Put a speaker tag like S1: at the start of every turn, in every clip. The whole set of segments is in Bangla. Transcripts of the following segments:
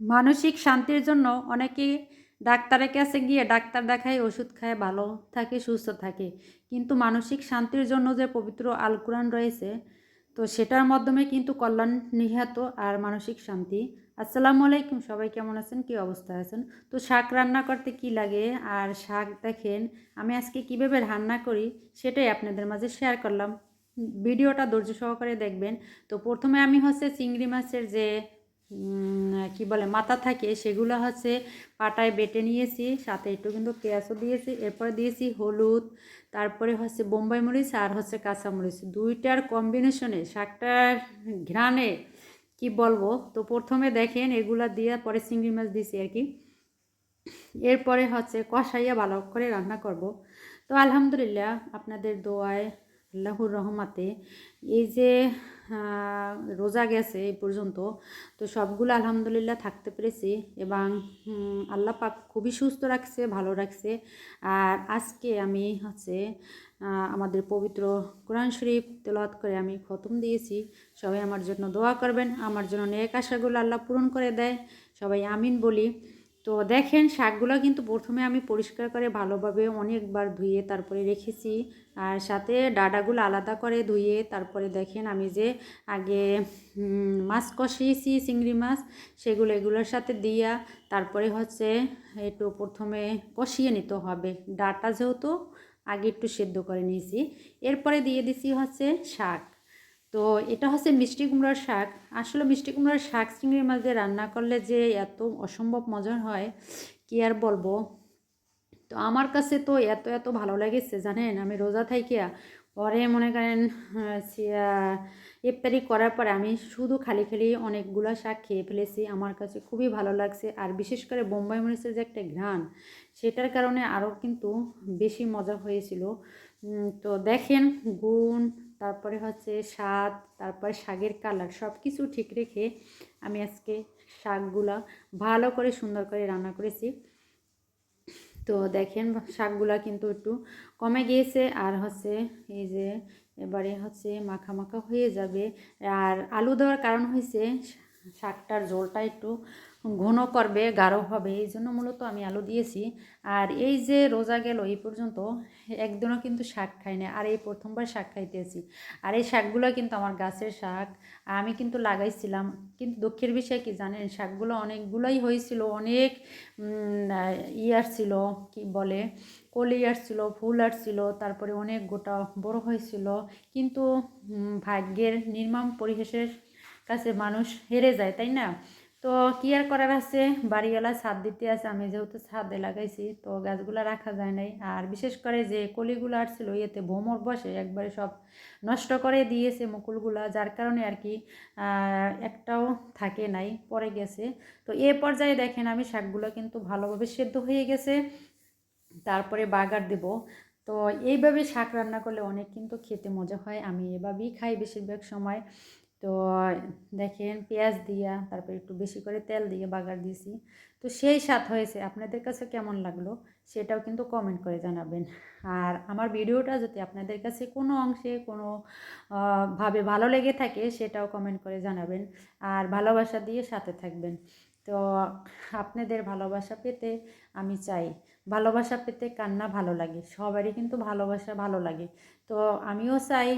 S1: মানসিক শান্তির জন্য অনেকে ডাক্তারের কাছে গিয়ে ডাক্তার দেখায়, ওষুধ খায়, ভালো থাকে, সুস্থ থাকে। কিন্তু মানসিক শান্তির জন্য যে পবিত্র আল কোরআন রয়েছে, তো সেটার মাধ্যমে কিন্তু কল্যাণ নিহত আর মানসিক শান্তি। আসসালামু আলাইকুম, সবাই কেমন আছেন? কী অবস্থায় আছেন? তো শাক রান্না করতে কি লাগে? আর শাক দেখেন, আমি আজকে কীভাবে রান্না করি, সেটাই আপনাদের মাঝে শেয়ার করলাম। ভিডিওটা ধৈর্য সহকারে দেখবেন। তো প্রথমে আমি হচ্ছে চিংড়ি মাছের যে কি বলে, মাথা থাকে, সেগুলো হচ্ছে পাটায় বেটে নিয়েছি, সাথে একটু কিন্তু পেঁয়াজও দিয়েছি, এরপরে দিয়েছি হলুদ, তারপরে হচ্ছে বোম্বাই মরিচ আর হচ্ছে কাঁচা মরিচ। দুইটার কম্বিনেশনে, শাকটার ঘ্রাণে, কি বলব? তো প্রথমে দেখেন, এগুলা দিয়ে পরে চিংড়ি মাছ দিয়েছি আর কি। এরপরে হচ্ছে কষাইয়া ভালো করে রান্না করব। তো আলহামদুলিল্লাহ, আপনাদের দোয়ায় আল্লাহর রহমাতে এই যে রোজা গেছে এই পর্যন্ত, তো সবগুলো আলহামদুলিল্লাহ থাকতে পেরেছি এবং আল্লাহ পাক খুবই সুস্থ রাখছে, ভালো রাখছে। আর আজকে আমি হচ্ছে আমাদের পবিত্র কোরআন শরীফ তেলাওয়াত করে আমি খতম দিয়েছি। সবাই আমার জন্য দোয়া করবেন, আমার জন্য নেক আশাগুলো আল্লাহ পূরণ করে দেয়। সবাই আমিন বলি। তো দেখেন, শাকগুলো কিন্তু প্রথমে আমি পরিষ্কার করে ভালোভাবে অনেকবার ধুয়ে তারপরে রেখেছি। আর সাথে ডাটাগুলো আলাদা করে ধুয়ে তারপরে দেখেন আমি যে আগে মাছ কষিয়েছি, চিংড়ি মাছ, সেগুলো এগুলোর সাথে দিয়া তারপরে হচ্ছে একটু প্রথমে কষিয়ে নিতে হবে। ডাটা যেহেতু আগে একটু সেদ্ধ করে নিয়েছি। এরপরে দিয়ে দিছি হচ্ছে শাক। তো এটা হচ্ছে মিষ্টি কুমড়ার শাক। আসলে মিষ্টি কুমড়ার শাক চিংড়ির দিয়ে রান্না করলে যে এত অসম্ভব মজার হয়, কি আর বলব? তো আমার কাছে তো এত এত ভালো লেগেছে, জানেন? আমি রোজা থাইকিয়া পরে মনে করেন ইফতারি করার পরে আমি শুধু খালি খালি অনেকগুলো শাক খেয়ে ফেলেছি। আমার কাছে খুবই ভালো লাগছে। আর বিশেষ করে বোম্বাই মরিচের যে একটা ঘ্রাণ, সেটার কারণে আরও কিন্তু বেশি মজা হয়েছিল। তো দেখেন, গুণ তারপরে হচ্ছে স্বাদ, তারপরে শাকের কালার সব কিছু ঠিক রেখে আমি আজকে শাকগুলা ভালো করে সুন্দর করে রান্না করেছি। তো দেখেন শাকগুলা কিন্তু একটু কমে গিয়েছে আর হচ্ছে এই যে এবারে হচ্ছে মাখা মাখা হয়ে যাবে। আর আলু দেওয়ার কারণ হয়েছে শাকটার ঝোলটা একটু ঘন করবে গাঢ় হবে এই জন্য মূলত আমি আলু দিয়েছি। আর এই যে রোজা গেল এই পর্যন্ত একদিনও কিন্তু শাক খাই না আর এই প্রথমবার শাক খাইতেছি। আর এই শাকগুলো কিন্তু আমার গাছের শাক। আমি কিন্তু লাগাইছিলাম। কিন্তু দুঃখের বিষয় কি জানেন? শাকগুলো অনেকগুলোই হয়েছিল অনেক উম, আহ, ই আসছিল কি বলে কলি আসছিল ফুল আসছিল তারপরে অনেক গোটা বড় হয়েছিল। কিন্তু ভাগ্যের নির্মম পরিহাসের কাছে মানুষ হেরে যায় তাই না? তো কি আর করার আছে? বাড়িওয়ালা ছাদ দিতে আছে, আমি যেহেতু ছাদে লাগাইছি, তো গাছগুলো রাখা যায় নাই। আর বিশেষ করে যে কলিগুলো আসছিল, ইয়েতে ভোমর বসে একবারে সব নষ্ট করে দিয়েছে মুকুলগুলা, যার কারণে আর কি একটাও থাকে নাই পরে গেছে। তো এ পর্যায়ে দেখেন আমি শাকগুলো কিন্তু ভালোভাবে সেদ্ধ হয়ে গেছে, তারপরে বাগার দেব। তো এইভাবে শাক রান্না করলে অনেক কিন্তু খেতে মজা হয়, আমি এভাবেই খাই বেশিরভাগ সময়। তো দেখেন পেঁয়াজ দিয়া, তারপর একটু বেশি করে তেল দিয়ে বাগার দিয়েছি তো সেই স্বাদ হয়েছে। আপনাদের কাছে কেমন লাগল সেটাও কিন্তু কমেন্ট করে জানাবেন। আর আমার ভিডিওটা যদি আপনাদের কাছে কোনো অংশে কোনো ভাবে ভালো লেগে থাকে সেটাও কমেন্ট করে জানাবেন। আর ভালোবাসা দিয়ে সাথে থাকবেন। তো আপনাদের ভালোবাসা পেতে আমি চাই। ভালোবাসা পেতে কান্না ভালো লাগে, সবারই কিন্তু ভালোবাসা ভালো লাগে। তো আমিও চাই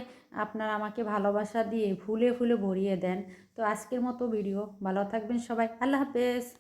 S1: আপনারা আমাকে ভালোবাসা দিয়ে ফুলে ফুলে ভরিয়ে দেন। তো আজকের মতো ভিডিও, ভালো থাকবেন সবাই, আল্লাহ হাফেজ।